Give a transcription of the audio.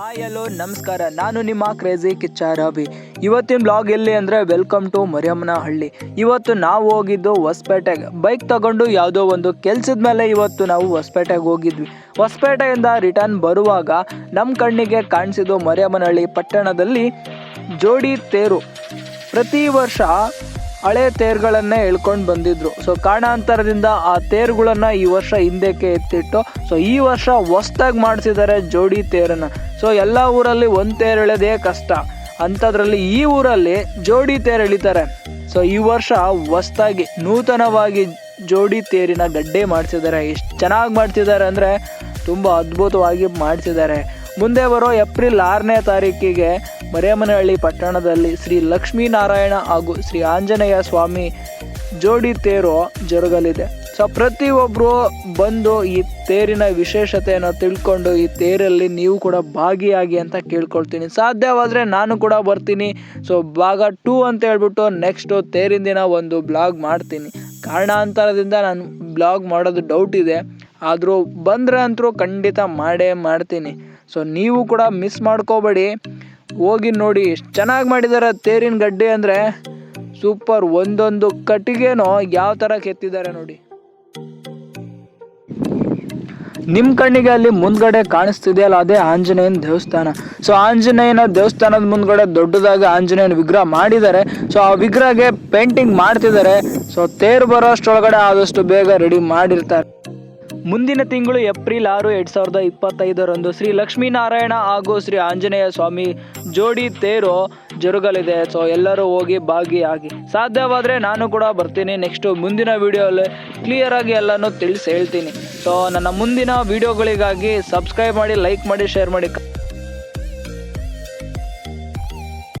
Hi hello ನಮಸ್ಕಾರ. ನಾನು ನಿಮ್ಮ ಕ್ರೇಜಿ ಕಿಚ್ಚ ರಾಬಿ ಇವತ್ತಿನ ಬ್ಲಾಗ್ ಎಲ್ಲಿ ಅಂದರೆ ವೆಲ್ಕಮ್ ಟು ಮರಿಯಮ್ಮನ ಹಳ್ಳಿ ಇವತ್ತು ನಾವು ಹೋಗಿದ್ದು ಹೊಸಪೇಟೆಗೆ. ಬೈಕ್ ತಗೊಂಡು ಯಾವುದೋ ಒಂದು ಕೆಲ್ಸದ ಮೇಲೆ ಇವತ್ತು ನಾವು ಹೊಸಪೇಟೆಗೆ ಹೋಗಿದ್ವಿ. ಹೊಸಪೇಟೆಯಿಂದ ರಿಟರ್ನ್ ಬರುವಾಗ ನಮ್ಮ ಕಣ್ಣಿಗೆ ಕಾಣಿಸಿದ್ದು ಮರಿಯಮ್ಮನಹಳ್ಳಿ ಪಟ್ಟಣದಲ್ಲಿ ಜೋಡಿ ತೇರು. ಪ್ರತಿ ವರ್ಷ ಹಳೆ ತೇರುಗಳನ್ನೇ ಎಳ್ಕೊಂಡು ಬಂದಿದ್ರು. ಸೊ ಕಾರಣಾಂತರದಿಂದ ಆ ತೇರುಗಳನ್ನು ಈ ವರ್ಷ ಹಿಂದಕ್ಕೆ ಎತ್ತಿಟ್ಟು ಸೊ ಈ ವರ್ಷ ಹೊಸ್ದಾಗಿ ಮಾಡಿಸಿದ್ದಾರೆ ಜೋಡಿ ತೇರನ್ನು. ಸೊ ಎಲ್ಲ ಊರಲ್ಲಿ ಒಂದು ತೇರು ಎಳೆದೇ ಕಷ್ಟ. ಅಂಥದ್ರಲ್ಲಿ ಈ ಊರಲ್ಲಿ ಜೋಡಿ ತೇರು ಎಳಿತಾರೆ. ಸೊ ಈ ವರ್ಷ ಹೊಸ್ದಾಗಿ, ನೂತನವಾಗಿ ಜೋಡಿ ತೇರಿನ ಗಡ್ಡೆ ಮಾಡಿಸಿದ್ದಾರೆ ಎಷ್ಟು ಚೆನ್ನಾಗಿ ಮಾಡ್ತಿದ್ದಾರೆ ಅಂದರೆ, ತುಂಬ ಅದ್ಭುತವಾಗಿ ಮಾಡಿಸಿದ್ದಾರೆ ಮುಂದೆ ಬರೋ ಏಪ್ರಿಲ್ ಆರನೇ ತಾರೀಕಿಗೆ ಮರೇಮನಹಳ್ಳಿ ಪಟ್ಟಣದಲ್ಲಿ ಶ್ರೀ ಲಕ್ಷ್ಮೀನಾರಾಯಣ ಹಾಗೂ ಶ್ರೀ ಆಂಜನೇಯ ಸ್ವಾಮಿ ಜೋಡಿ ತೇರು ಜರುಗಲಿದೆ. ಸೊ ಪ್ರತಿಯೊಬ್ಬರು ಬಂದು ಈ ತೇರಿನ ವಿಶೇಷತೆಯನ್ನು ತಿಳ್ಕೊಂಡು ಈ ತೇರಲ್ಲಿ ನೀವು ಕೂಡ ಭಾಗಿಯಾಗಿ ಅಂತ ಕೇಳ್ಕೊಳ್ತೀನಿ. ಸಾಧ್ಯವಾದರೆ ನಾನು ಕೂಡ ಬರ್ತೀನಿ. ಸೊ, ಭಾಗ ಟೂ ಅಂತ ಹೇಳ್ಬಿಟ್ಟು ನೆಕ್ಸ್ಟು ತೇರಿನ ದಿನ ಒಂದು ಬ್ಲಾಗ್ ಮಾಡ್ತೀನಿ. ಕಾರಣಾಂತರದಿಂದ ನಾನು ಬ್ಲಾಗ್ ಮಾಡೋದು ಡೌಟ್ ಇದೆ. ಆದರೂ ಬಂದರೆ ಅಂತರೂ ಖಂಡಿತ ಮಾಡೇ ಮಾಡ್ತೀನಿ. ಸೊ ನೀವು ಕೂಡ ಮಿಸ್ ಮಾಡ್ಕೋಬೇಡಿ. ಹೋಗಿ ನೋಡಿ ಎಷ್ಟು ಚೆನ್ನಾಗಿ ಮಾಡಿದ್ದಾರೆ ತೇರಿನ ಗಡ್ಡೆ ಅಂದರೆ ಸೂಪರ್. ಒಂದೊಂದು ಕಟ್ಟಿಗೆನೋ ಯಾವ ಥರ ಕೆತ್ತಿದ್ದಾರೆ ನೋಡಿ. ನಿಮ್ಮ ಕಣ್ಣಿಗೆ ಅಲ್ಲಿ ಮುಂದ್ಗಡೆ ಕಾಣಿಸ್ತಿದೆಯಲ್ಲ ಅದೇ ಆಂಜನೇಯನ ದೇವಸ್ಥಾನ. ಸೊ ಆಂಜನೇಯನ ದೇವಸ್ಥಾನದ ಮುಂದ್ಗಡೆ ದೊಡ್ಡದಾಗಿ ಆಂಜನೇಯನ ವಿಗ್ರಹ ಮಾಡಿದ್ದಾರೆ. ಸೊ ಆ ವಿಗ್ರಹಗೆ ಪೇಂಟಿಂಗ್ ಮಾಡ್ತಿದ್ದಾರೆ. ಸೊ ತೇರು ಬರೋ ಅಷ್ಟೊಳಗಡೆ ಆದಷ್ಟು ಬೇಗ ರೆಡಿ ಮಾಡಿರ್ತಾರೆ. ಮುಂದಿನ ತಿಂಗಳು ಏಪ್ರಿಲ್ ಆರು, ಎರಡು ಸಾವಿರದ ಇಪ್ಪತ್ತೈದರಂದು ಶ್ರೀ ಲಕ್ಷ್ಮೀನಾರಾಯಣ ಹಾಗೂ ಶ್ರೀ ಆಂಜನೇಯ ಸ್ವಾಮಿ ಜೋಡಿ ತೇರು ಜರುಗಲಿದೆ. ಸೊ ಎಲ್ಲರೂ ಹೋಗಿ ಭಾಗಿಯಾಗಿ. ಸಾಧ್ಯವಾದರೆ ನಾನು ಕೂಡ ಬರ್ತೀನಿ. ನೆಕ್ಸ್ಟು ಮುಂದಿನ ವಿಡಿಯೋಲ್ಲಿ ಕ್ಲಿಯರಾಗಿ ಎಲ್ಲನೂ ತಿಳಿಸಿ ಹೇಳ್ತೀನಿ. ಸೊ ನನ್ನ ಮುಂದಿನ ವಿಡಿಯೋಗಳಿಗಾಗಿ ಸಬ್ಸ್ಕ್ರೈಬ್ ಮಾಡಿ ಲೈಕ್ ಮಾಡಿ ಶೇರ್ ಮಾಡಿ.